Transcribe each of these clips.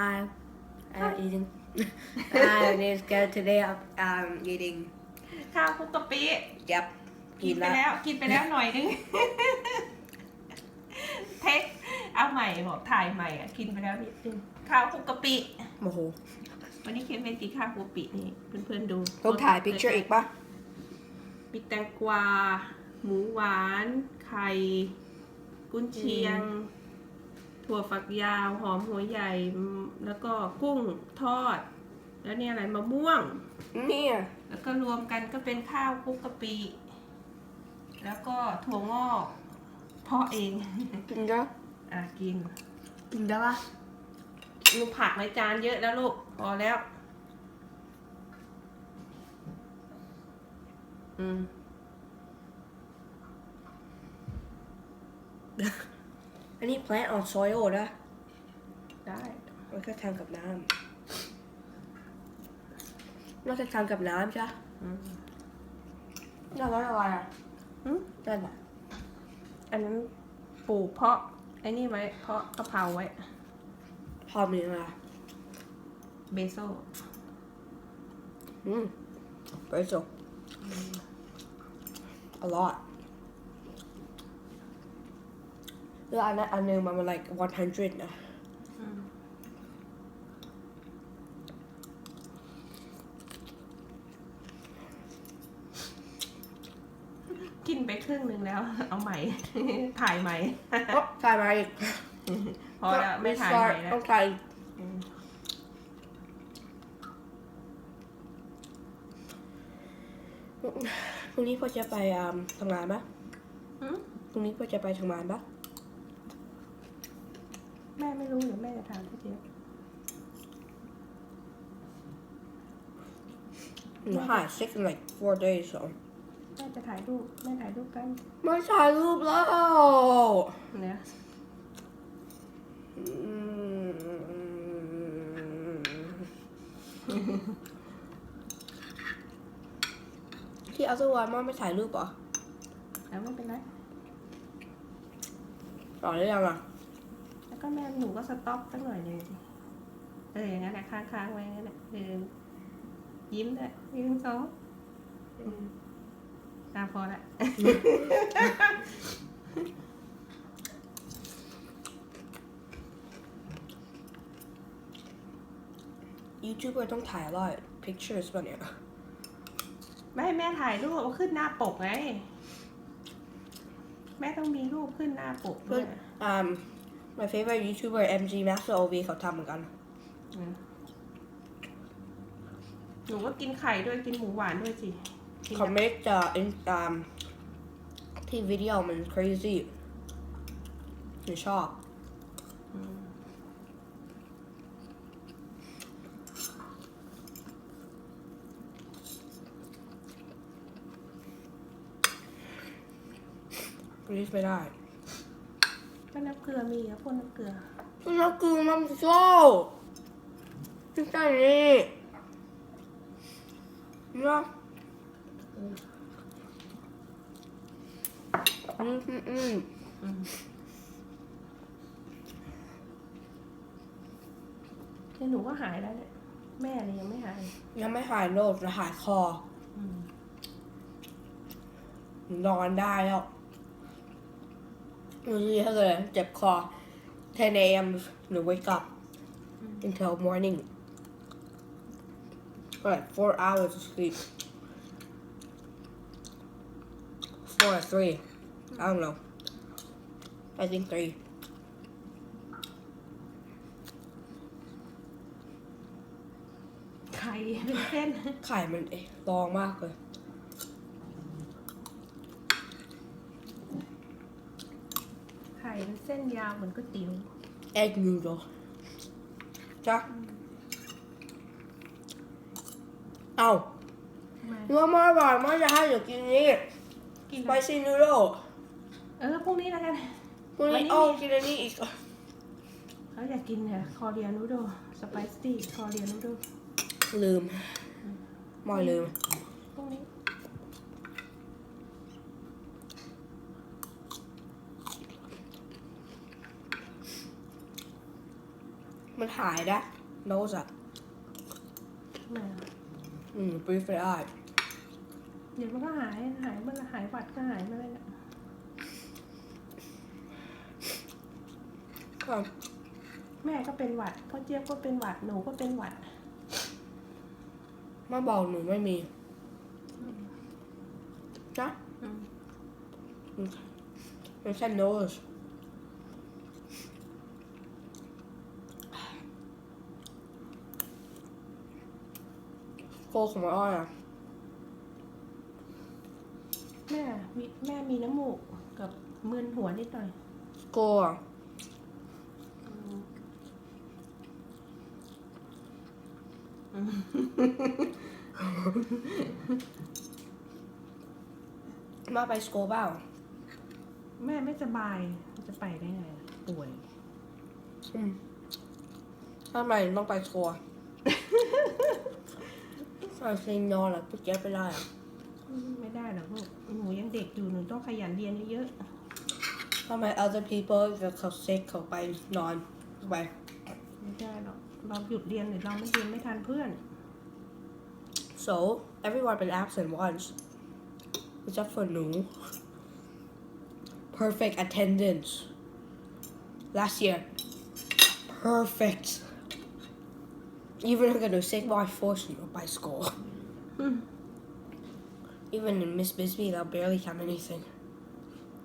Hi. I'm eating. Hi, my name is Garrett. Today I'm, I'm eating. ข้าวคลุกกะปิ Yep. กินไปแล้ว กินไปแล้วหน่อยนึง เทคเอาใหม่บอกถ่ายใหม่อะ กินไปแล้วนิดนึงข้าวคลุกกะปิ โอ้โหวันนี้เคนเป็นตีข้าวคลุกกะปินี่เพื่อนๆดูต้องถ่าย picture อีกปะมีแตงกวา หมูหวาน ไข่ กุนเชียง ถั่วฝักยาวหอมหัวใหญ่อืมแล้วก็กุ้งทอด แล้วเนี่ยอะไรมะม่วง เนี่ย แล้วก็รวมกันก็เป็นข้าวคลุกกะปิ แล้วก็ถั่วงอกเพาะเอง กินได้อะกินกินได้ปะลูกผักในจานเยอะแล้วลูกพอแล้ว อืม อันนี้ plant on soil นะ ได้ มันก็ทำกับน้ำเราจะทำกับน้ำจ้ะอืมน่ารักอะไรอะอืมนั่นอะอันนั้นปลูกเพาะไอ้นี่ไว้เพาะกะเพราไว้ พอมีอะไรเบโซอืม basil a lot แล้วอันนั้นอันหนึงมันมัน like 100นะกินไปครึ่งหนึ่งแล้ว เอาใหม่ ถ่ายใหม่โอ๊ะถ่ายมาอีกพอแล้วไม่ถ่ายใหม่แล้วต้องถ่ายอืมพรุ่งนี้พ่อจะไปอ่าทำงานปะอืมพรุ่งนี้พ่อจะไปทำงานปะ แม่ไม่รู้หรือแม่จะถามพี่เจี๊ยบหนูหาย sick in like four days so แม่จะถ่ายรูปแม่ถ่ายรูปกันไม่ถ่ายรูปแล้วเนี่ยอืมที่เอาสวานมาไม่ถ่ายรูปเหรอแล้วไม่เป็นไรต่อได้ยังอะแล้ว ก็แม่หนูก็สต็อปสักหน่อยหนึงสิเอออย่างนั้นแหละค้างๆไว้อย่างนั้นแหละเออยิ้มด้วยยิ้มสองตาพอละยูทูบเบอร์ต้องถ่าย a lot pictures ป่ะเนี่ย ไม่ให้แม่ถ่ายรูปเอาขึ้นหน้าปกไง แม่ต้องมีรูปขึ้นหน้าปกด้วย um my favorite YouTuber MG Master OV เขาทำเหมือนกันอืมหนูก็กินไข่ด้วยกินหมูหวานด้วยสิกินเขา make the in um ที่วิดีโอมัน crazy หนูชอบอืมรีสไม่ได้ก็ น้ำเกลือมีอะพ่นน้ำเกลือแล้วคือมันโซ่ไม่ใช่นี่เนาะอืมอืมอืมอืมเนี่ยหนูก็หายแล้วเนี่ยแม่เนี่ยยังไม่หาย ยังไม่หายโรคแต่หายคออนอนได้แล้ว บางทีถ้าเกิดเจ็บคอ 10 a.m. หนู wake up until morning like four hours of sleep four or three I don't know I think three ไข่เป็นเส้น ไข่มันเอ๊ะลองมากเลย ข่เป็นเส้นยาวเหมือนก๋วยเตี๋ยว egg noodle จ้ะเอามาเมื่อมาบ่อยมาจะให้หนูกินนี้กิน spicy noodle เออพรุ่งนี้แล้วกันวันวันนี้นี้เอากินอันนี้อีกเขาอยากกินเนี่ยคอเรียนูโดสไปซี่คอเรียนูโดลืมมอยลืม พรุ่งนี้ มมันหายนะโนสอะแม่อืม breathe it out เดี๋ยวมันก็หาย หายเมื่อหายหวัดก็หายเมื่อไหร่น่ะก็แม่ก็เป็นหวัดพ่อเจี๊ยบก็เป็นหวัด หนูก็เป็นหวัด มาบอกหนูไม่มีนะอืมมันแค่ nose โคของมันอ้อยอะแม่มีแม่มีน้ำมูกกับมึนหัวนิดหน่อยโกอะมาไปสโกเปล่าแม่ไม่สบายจะไปได้ไงป่วยอืมทำไมต้องไปสโกอะ เอาซิงนอนแล้วไปเก็บไปได้อะไม่ได้หรอกลูกหนูยังเด็กอยู่หนูต้องขยันเรียนเยอะทำไม other people จะเขา sick เขาไปนอนไปๆไม่ได้หรอกเราหยุดเรียนหรือเราไม่เรียนไม่ทันเพื่อน so everyone been absent once except for หนู perfect attendance last year perfect even if I'm sick boy forced me by school even in Miss Bisbee they'll barely count anything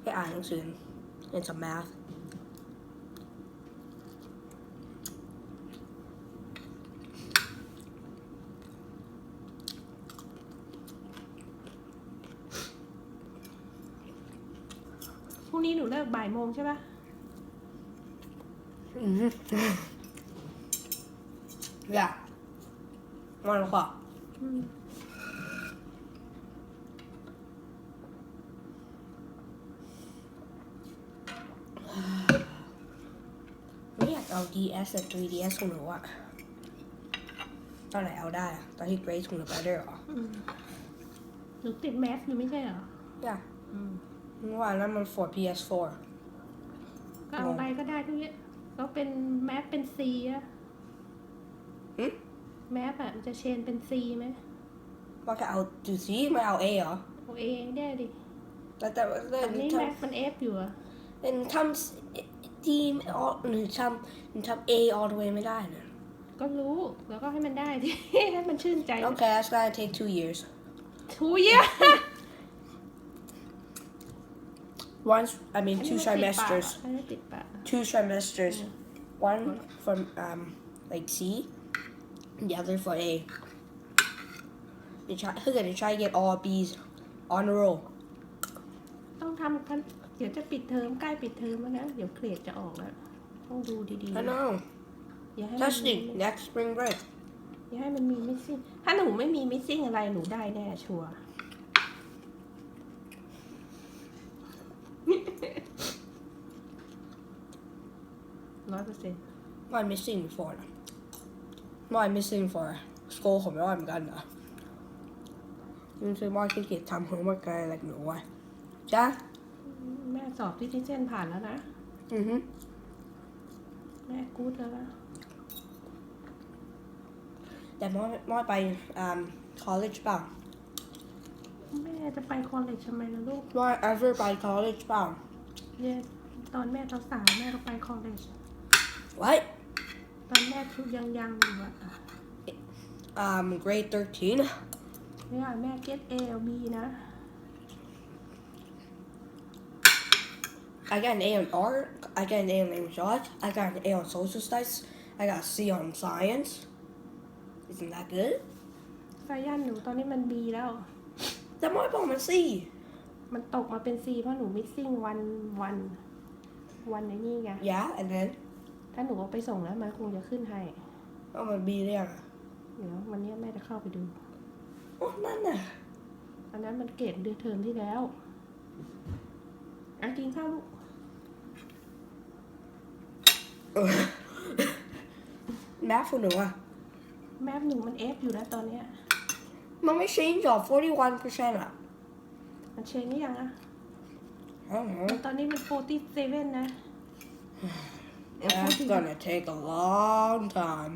แค่อ่านหนังสือ and some math พรุ่งนี้หนูเลิกบ่ายโมงใช่ปะ yeah one o'clock อืมไม่อยากเอา DS แต่ 3DS ของหนูอะตอนไหนเอาได้อะตอนที่ grade ของหนู better เหรออืมหนูติดแมสอยู่ไม่ใช่เหรอ yeah อืมเมื่อวานนั้นมัน for PS4 ก็เอาไปก็ได้ทุกอย่างก็เป็นแมสเป็นซีอะหึ แมสอะมันจะเชนเป็นซีไหมว่าจะเอาดูสิไม่เอา A เหรอเอาเอได้ดิแต่แต่แต่อันนี้ทแมสมันเอฟอยู่อะำเป็นทำทีมหรือทำหรือทำ A all the way ไม่ได้นะ ก็รู้แล้วก็ให้มันได้ที่ให้มันชื่นใจ Okay that's gonna take two years ทูเยอะ once I mean two trimesters อันนี้ติดปาก two trimesters one from um like C and the other for A you try ถ้าเกิด you try to get all B's on a roll ต้องทำกันเดี๋ยวจะปิดเทอมใกล้ปิดเทอมแล้วนะ เดี๋ยวเกรดจะออกแล้ว ต้องดูดี I know ๆอย่าให้มัน testing next spring break อย่าให้มันมีมิสซิ่ง ถ้าหนูไม่มีมิสซิ่งอะไรหนูได้แน่ชัวร์ ร้อยเปอร์เซ็นต์ What I'm missing before นะ What I'm missing for school ของไม่ว่าเหมือนกันนะยังซื้อว่าขี้เกียจทำ homework อะไรแบบหนูอะจ้ะแม่สอบที่ที่เส้นผ่านแล้วนะ อือฮึแม่กู๊ดแล้วนะแต่มอมอไปอ่า college เปล่าแม่จะไปคอลเลจทำไมล่ะลูกมอ ever ไป college เปล่าเนี่ยตอนแม่สาวๆแม่ก็ไปคอล ยังยังๆอยู่อะ um grade 13เนี่ยแม่เก็ตเอลบีนะ I got an A on art I got an A on language arts I got an A on social studies I got a C on science isn't that good สายันหนูตอนนี้มันบีแล้ว แต่มอบอกมัน C มันตกมาเป็นซีเพราะหนูมิสซิ่งวันวันวันในนี่ไง yeah and then ถ้าหนูเอาไปส่งแล้วมันคงจะขึ้นให้เอามัน B เรียกอะเดี๋ยววันนี้แม่จะเข้าไปดู โอ้นั่นน่ะ อันนั้นมันเกรดเดือนเทอมที่แล้วอะกินข้าวลูกเออแม่ของหนูอะแมปหนูมันเอฟอยู่แล้วตอนเนี้ย มันไม่ change หรอ41%อะมันเชงหรือยังอะ I don't know ตอนนี้มันโฟตี้เซเว่นนะ That's gonna take a long time.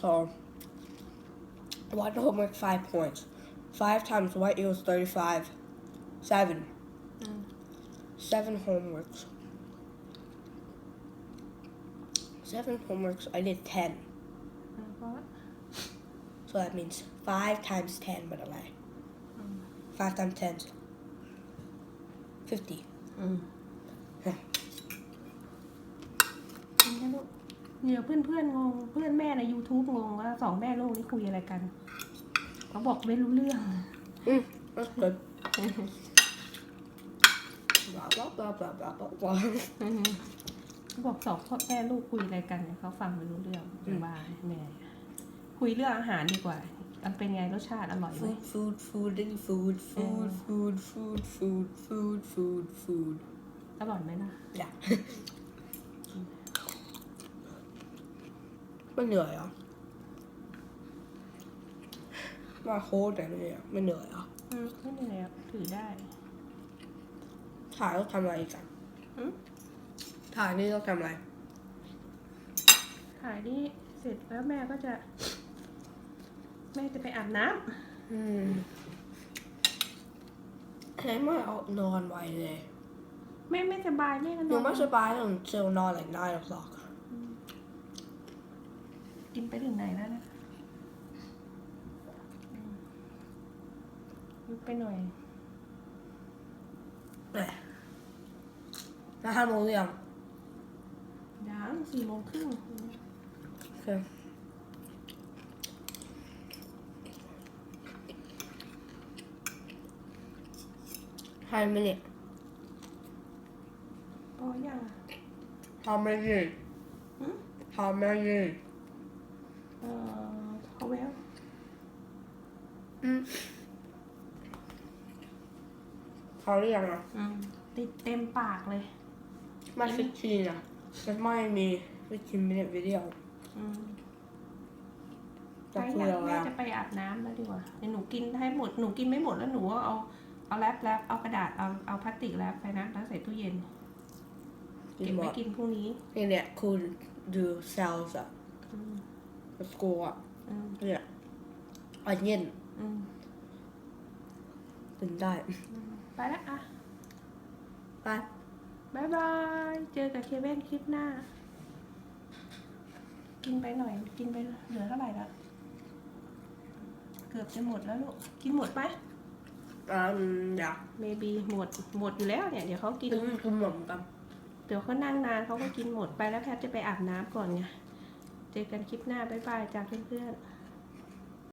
So, one homework, five points. Five times what equals 35? Seven. Mm. Seven homeworks. Seven homeworks, I did 10. เพราะ So that means 5 times 10, but I 5 times 10 is 50. อืมจริงนะลูก เดี๋ยวเพื่อนเพื่อนๆงง เพื่อนแม่ใน YouTube งงว่าสองแม่ลูกนี่คุยอะไรกัน เขาบอกไม่รู้เรื่อง Mm, that's good. blah, blah, blah, blah, blah, blah, blah. เขาบอกสองพ่อแม่ลูกคุยอะไรกันเนี่ยเขาฟังไม่รู้เรื่องอืมบ้าแม่คุยเรื่องอาหารดีกว่ามันเป็นไงรสชาติอร่อยไหม Food, food, food, and food, food, food, food, food, food, food, food. อร่อยไหมล่ะ Ja. ไม่เหนื่อยเหรอมาโค้ดแต่เนี่ยไม่เหนื่อยเหรออืมไม่เหนื่อยอะถือได้ถ่ายต้องทำอะไรอีกันอืมถ่ายนี่ต้องทำอะไร ถ่ายนี่เสร็จแล้วแม่ก็จะ แม่จะไปอาบน้ำอืมไหนไม่เอานอนไวเลย แม่ไม่สบายแม่ก็หนนูอนไม่สบายต้องเซลนอน like nine o'clock กิ นไปถึงไหนแล้วนะอืมยุบไปหน่อยเอ้ยแล้วห้าโมงหรือยังยังสี่โมงครึ่งโอเคห้ามินิพอยังอะ How many? หืม How many? เอ่อพอแล้วอืมเขาเรียกอะอืมติดเต็มปากเลย มาฟิชีนะแต่ไม่มีฟิชีมินิวิดีโออืมจะไปคุยยังอะไรแม่อะจะไปอาบน้ำแล้วดีกว่าเดี๋ยวหนูกินให้หมด หนูกินไม่หมดแล้วหนูก็เอา เอาแรปแรปเอากระดาษ เอา เอาพลาสติกแรปไปนะแล้วใส่ตู้เย็น กินเก็บหมไว้ดกินพรุ่งนี้ นี่เนี่ยคุณดูเซลล์อะอืม สกูอะอืมเนี่ยอันเย็นอืมเป็นได้อืมไปละอะ ไปบายบาย เจอกับเคเว่นคลิปหน้า กินไปหน่อย กินไปเหลือเท่าไหร่ละเกือบจะหมดแล้วลูก กินหมดไหมอืมอยาก maybe หมด หมดอยู่แล้วเนี่ย เดี๋ยวเขากินกินกินหมดกัน เดี๋ยวเขานั่งนานเขาก็กินหมดไปแล้วแพทย์จะไปอาบน้ำก่อนไง เจอกันคลิปหน้า บ๊ายบายจ้าเพื่อนๆ